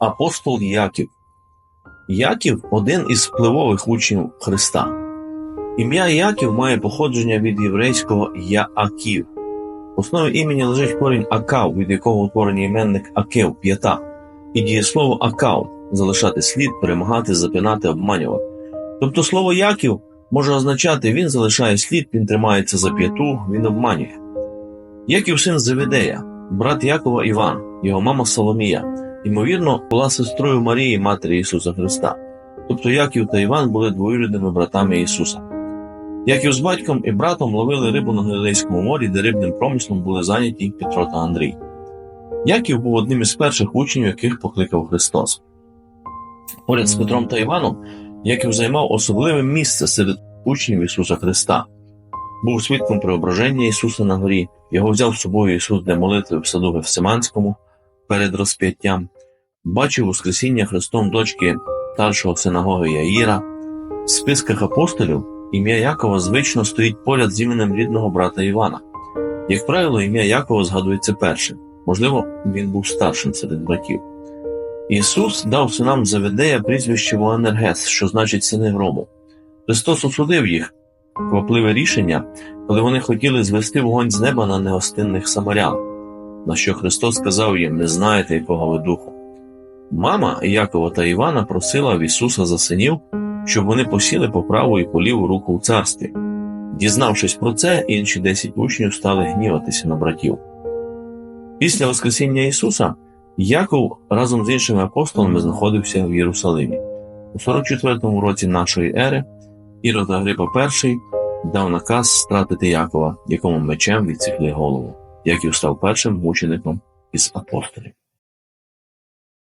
Апостол Яків. Яків один із впливових учнів Христа. Ім'я Яків має походження від єврейського Яаків. В основі імені лежить корінь Акав, від якого утворений іменник Акев, п'ята, і дієслово Акав залишати слід, перемагати, запинати, обманювати. Тобто слово Яків може означати він залишає слід, він тримається за п'яту, він обманює. Яків син Завідея, брат Якова Іван, його мама Соломія, ймовірно, була сестрою Марії, матері Ісуса Христа. Тобто Яків та Іван були двоюрідними братами Ісуса. Яків з батьком і братом ловили рибу на Галилейському морі, де рибним промислом були зайняті Петро та Андрій. Яків був одним із перших учнів, яких покликав Христос. Поряд з Петром та Іваном Яків займав особливе місце серед учнів Ісуса Христа. Був свідком преображення Ісуса на горі, його взяв з собою Ісус для молитви в саду Гефсиманському перед розп'яттям, бачив Воскресіння Христом дочки старшого синагоги Яїра. В списках апостолів ім'я Якова звично стоїть поряд з іменем рідного брата Івана. Як правило, ім'я Якова згадується першим, можливо, він був старшим серед братів. Ісус дав синам Заведея прізвище Воанергес, що значить сини грому. Христос осудив їх, квапливе рішення, коли вони хотіли звести вогонь з неба на негостинних самарян, на що Христос сказав їм: не знаєте, якого ви духу. Мама Якова та Івана просила в Ісуса за синів, щоб вони посіли по праву і по ліву руку у царстві. Дізнавшись про це, інші десять учнів стали гніватися на братів. Після Воскресіння Ісуса Яков разом з іншими апостолами знаходився в Єрусалимі. У 44-му році нашої ери Ірод Агрипа І дав наказ стратити Якова, якому мечем відсікли голову. Яків став першим мучеником із апостолів.